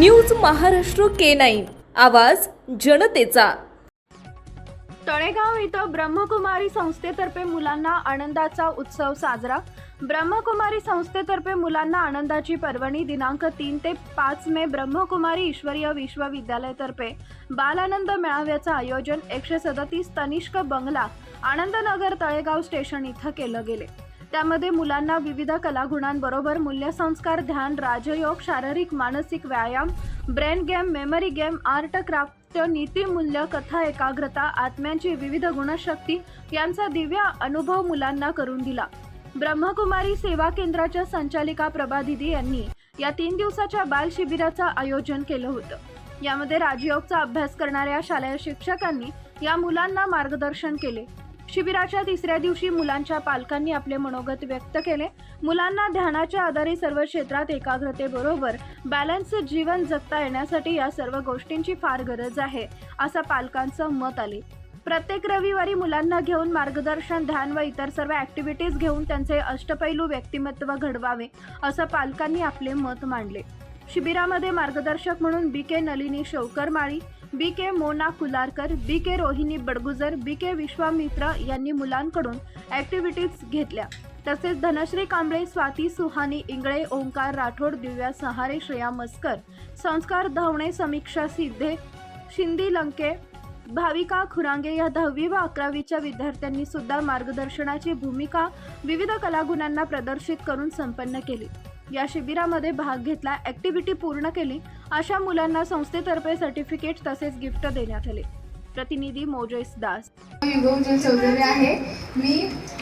News Maharashtra K nine. आवाज जनतेचा. तळेगाव इथं ब्रह्मकुमारी संस्थेतर्फे मुलांना आनंदाचा उत्सव साजरा. ब्रह्मकुमारी संस्थेतर्फे मुलांना आनंदाची पर्वणी दिनांक तीन ते पाच मे ब्रह्मकुमारी ईश्वरीय विश्वविद्यालयातर्फे बालानंद मेळाव्याचं आयोजन एकशे सदतीस तनिष्क बंगला आनंदनगर तळेगाव स्टेशन इथं केलं गेले. त्यामध्ये मुलांना विविध कलागुणांबरोबर मूल्यसंस्कार ध्यान राजयोग शारीरिक मानसिक व्यायाम brain game memory game art craft नीतिमूल्य कथा एकाग्रता आत्म्यांची विविध गुणशक्ती यांचा दिव्य अनुभव मुलांना करून दिला. ब्रह्मकुमारी सेवा केंद्राच्या संचालिका प्रभा दिदी यांनी या तीन दिवसाच्या बाल शिबिराचं आयोजन केलं होतं. यामध्ये राजयोगचा अभ्यास करणाऱ्या शालेय शिक्षकांनी या मुलांना मार्गदर्शन केले. शिबिराच्या तिसऱ्या दिवशी मुलांच्या पालकांनी आपले मनोगत व्यक्त केले. मुलांना ध्यानाच्या आधारे सर्व क्षेत्रात एकाग्रतेबरोबर बॅलन्स जीवन जगता येण्यासाठी या सर्व गोष्टींची फार गरज आहे असं पालकांचं मत आले. प्रत्येक रविवारी मुलांना घेऊन मार्गदर्शन ध्यान व इतर सर्व ॲक्टिव्हिटीज घेऊन त्यांचे अष्टपैलू व्यक्तिमत्व घडवावे असं पालकांनी आपले मत मांडले. शिबिरामध्ये मार्गदर्शक म्हणून बी के नलिनी शौकर माळी बी के मोना कुलारकर बी के रोहिणी बडगुजर बी के विश्वामित्र यांनी मुलांकडून ॲक्टिव्हिटीज घेतल्या. तसेच धनश्री कांबळे स्वाती सुहानी इंगळे ओंकार राठोड दिव्या सहारे श्रेया मस्कर संस्कार धावणे समीक्षा सिद्धे शिंदी लंके भाविका खुरांगे या दहावी व अकरावीच्या विद्यार्थ्यांनी सुद्धा मार्गदर्शनाची भूमिका विविध कलागुणांना प्रदर्शित करून संपन्न केली. या शिबिरामध्ये भाग घेतला ॲक्टिव्हिटी पूर्ण केली. अशा मुलांना संस्थेतर्फे सर्टिफिकेट तसेच गिफ्ट देण्यात आले. प्रतिनिधी मोजेस दास. युगोजल चौधरी आहे. मी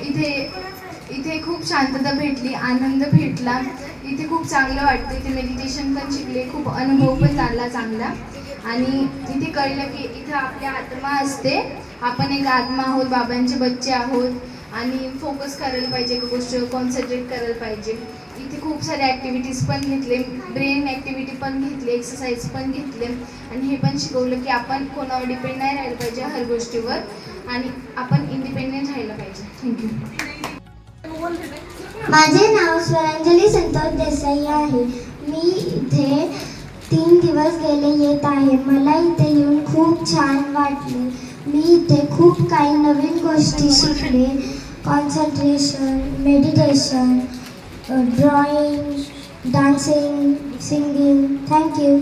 इथे इथे खूप शांतता भेटली आनंद भेटला. इथे खूप चांगलं वाटतं. इथे मेडिटेशन पण शिकले. खूप अनुभव पण झाला चांगला. आणि इथे कळलं की इथं आपल्या आत्मा असते. आपण एक आत्मा आहोत बाबांचे बच्चे आहोत. आणि फोकस करायला पाहिजे एका गोष्टीवर कॉन्सन्ट्रेट करायला पाहिजे. इथे खूप सारे ॲक्टिव्हिटीज पण घेतले ब्रेन ॲक्टिव्हिटी पण घेतली एक्सरसाइज पण घेतले. आणि हे पण शिकवलं की आपण कोणावर डिपेंड नाही राहिलं पाहिजे हर गोष्टीवर आणि आपण इंडिपेंडेंट राहायला पाहिजे. थँक्यू माझे नाव स्वरांजली संतोष देसाई आहे. मी इथे तीन दिवस गेले येत आहे. मला इथे येऊन खूप छान वाटले. मी इथे खूप काही नवीन गोष्टी शिकले. Concentration, meditation, uh, drawing, dancing, dancing singing thank you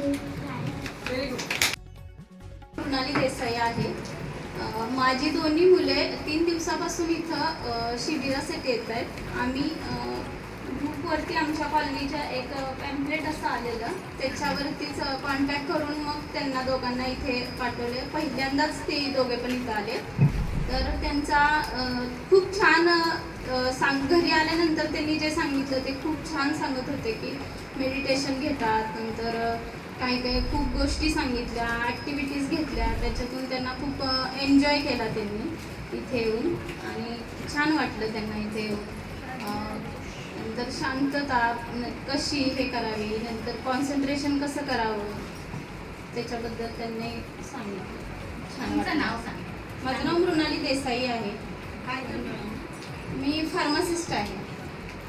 Mrunali Desai आहे. अ, माझी दोन्ही मुले तीन दिवसापासून इथं अ, शिबिरासाठी येत आहेत. आम्ही अ, ग्रुपवरती आमच्या कॉलनीच्या एक पॅम्पलेट असं आलेलं. त्याच्यावरतीच कॉन्टॅक्ट करून मग त्यांना दोघांना इथे पाठवले. पहिल्यांदाच ते दोघे पण इथं आले. तर त्यांचा खूप छान सांग घरी आल्यानंतर त्यांनी जे सांगितलं ते खूप छान सांगत होते की मेडिटेशन घेतात नंतर काही काही खूप गोष्टी सांगितल्या ॲक्टिव्हिटीज घेतल्या त्याच्यातून त्यांना खूप एन्जॉय केला त्यांनी इथे येऊन आणि छान वाटलं त्यांना इथे येऊन. नंतर शांतता कशी हे करावी नंतर कॉन्सन्ट्रेशन कसं करावं त्याच्याबद्दल त्यांनी सांगितलं. छान. नाव सांग. माझं नाव मृणाली देसाई आहे. काय मी फार्मासिस्ट आहे.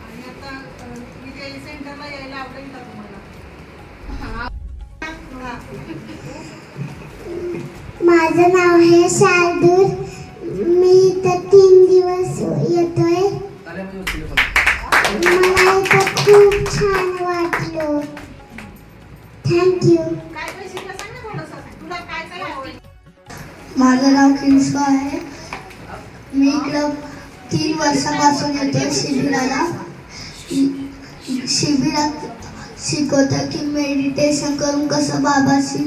आणि आता अ, इथे सेंटरला यायला आवडेल का तुम्हाला. माझं नाव आहे शार्दूर मी इथं तीन दिवस येतोय. मला इथं खूप छान वाटलं. थँक्यू माझं नाव किंशो आहे. मी इकडं तीन वर्षापासून येतो शिबिराला. शिबिरात शिकवतं की मेडिटेशन करून कसं बाबाशी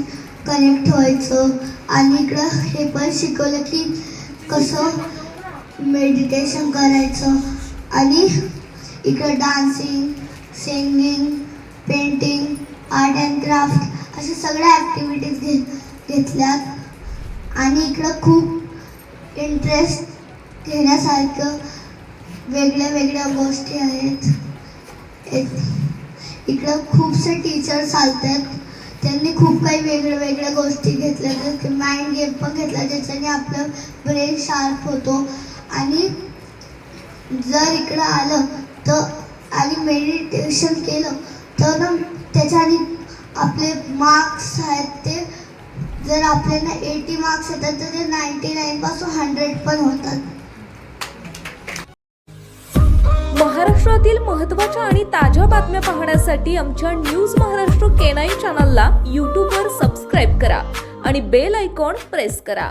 कनेक्ट व्हायचं. आणि इकडं हे पण शिकवलं की कसं मेडिटेशन करायचं. आणि इकडं dancing singing painting art and craft अशा सगळ्या ॲक्टिव्हिटीज घेत घेतल्यात. आणि इकडं खूप इंटरेस्ट घेण्यासारखं वेगळ्या वेगळ्या गोष्टी आहेत. इकडं खूपसे टीचर चालतात त्यांनी खूप काही वेगळ्या वेगळ्या गोष्टी घेतल्या जसं की माइंड गेम पण घेतला ज्याच्याने आपलं ब्रेन शार्प होतो. आणि जर इकडं आलं तर आणि मेडिटेशन केलं तर ना त्याच्याने आपले मार्क्स आहेत ते जर आपल्याला एटी मार्क्स येतात तर ते नाईन्टी नाईनपासून हंड्रेड पण होतात. महाराष्ट्रातील महत्त्वाच्या आणि ताज्या बातम्या पाहण्यासाठी आमच्या न्यूज महाराष्ट्र केनाई चॅनलला यूट्यूबवर सबस्क्राईब करा आणि बेल आयकॉन प्रेस करा.